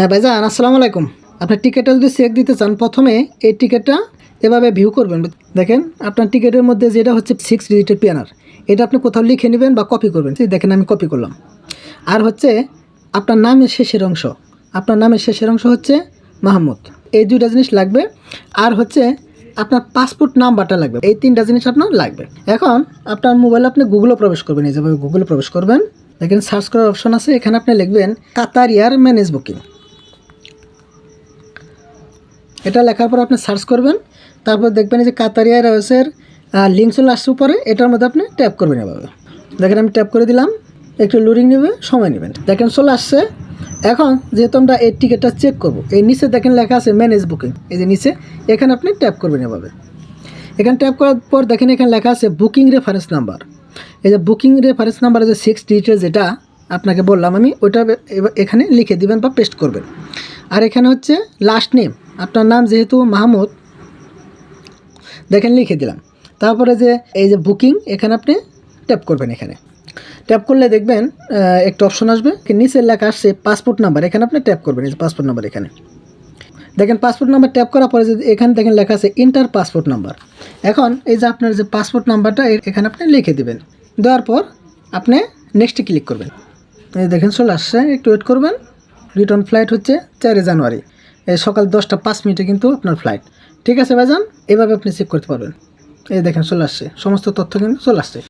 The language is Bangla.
হ্যাঁ ভাইজান, আসসালামু আলাইকুম। আপনার টিকিটটা যদি চেক দিতে চান, প্রথমে এই টিকিটটা এভাবে ভিউ করবেন। দেখেন, আপনার টিকিটের মধ্যে যেটা হচ্ছে সিক্স ডিজিটের পিয়ানার এটা আপনি কোথাও লিখে নেবেন বা কপি করবেন। দেখেন, আমি কপি করলাম। আর হচ্ছে, আপনার নামের শেষের অংশ, আপনার নামের শেষের অংশ হচ্ছে মাহমুদ। এই দুইটা জিনিস লাগবে। আর হচ্ছে, আপনার পাসপোর্ট নাম্বারটা লাগবে। এই তিনটা জিনিস আপনার লাগবে। এখন, আপনার মোবাইলে আপনি গুগলে প্রবেশ করবেন। এই যেভাবে গুগলে প্রবেশ করবেন। দেখেন সার্চ করার অপশন আছে। এখানে আপনি লিখবেন কাতার এয়ার ম্যানেজ বুকিং এটা লেখার পর আপনি সার্চ করবেন, তারপর দেখবেন যে কাতারিয়া এয়ারওয়েজের লিঙ্ক চলে আসছে উপরে, এটার মধ্যে আপনি ট্যাপ করবেন এভাবে। দেখেন আমি ট্যাপ করে দিলাম, একটু লোডিং নেবে, সময় নেবেন। দেখেন চলে আসছে। এখন যেহেতু আমরা এই টিকিটটা চেক করব, এই নিচে দেখেন লেখা আছে ম্যানেজ বুকিং এই যে নিচে, এখানে আপনি ট্যাপ করবেন এভাবে। এখানে ট্যাপ করার পর দেখেন এখানে লেখা আছে বুকিং রেফারেন্স নাম্বার এই যে বুকিং রেফারেন্স নাম্বার যে সিক্স ডিজিটের যেটা আপনাকে বললাম আমি ওইটা এখানে লিখে দিবেন বা পেস্ট করবেন। আর এখানে হচ্ছে লাস্ট নেম আপনার নাম যেহেতু মাহমুদ, দেখেন লিখে দিলাম। তারপরে যে এই যে বুকিং, এখানে আপনি ট্যাপ করবেন এখানে। ট্যাপ করলে দেখবেন একটা অপশন আসবে নিচের লেখা আসছে পাসপোর্ট নাম্বার, এখানে আপনি ট্যাপ করবেন এই যে পাসপোর্ট নাম্বার এখানে। দেখেন পাসপোর্ট নাম্বার ট্যাপ করার পরে যে এখানে দেখেন লেখা আছে ইন্টার পাসপোর্ট নাম্বার। এখন এই যে আপনার যে পাসপোর্ট নাম্বারটা এখানে আপনি লিখে দিবেন। দেওয়ার পর আপনি নেক্সটে ক্লিক করবেন। এই দেখেন চলে আসছে, একটু ওয়েট করবেন। রিটার্ন ফ্লাইট হচ্ছে চারই জানুয়ারি। সকাল দশটা পাঁচ মিনিটে কিন্তু আপনার ফ্লাইট ঠিক আছে ভাইজান? এভাবে আপনি চেক করতে পারবেন। এই দেখেন, চলে আসছে। সমস্ত তথ্য কিন্তু চলে আসছে।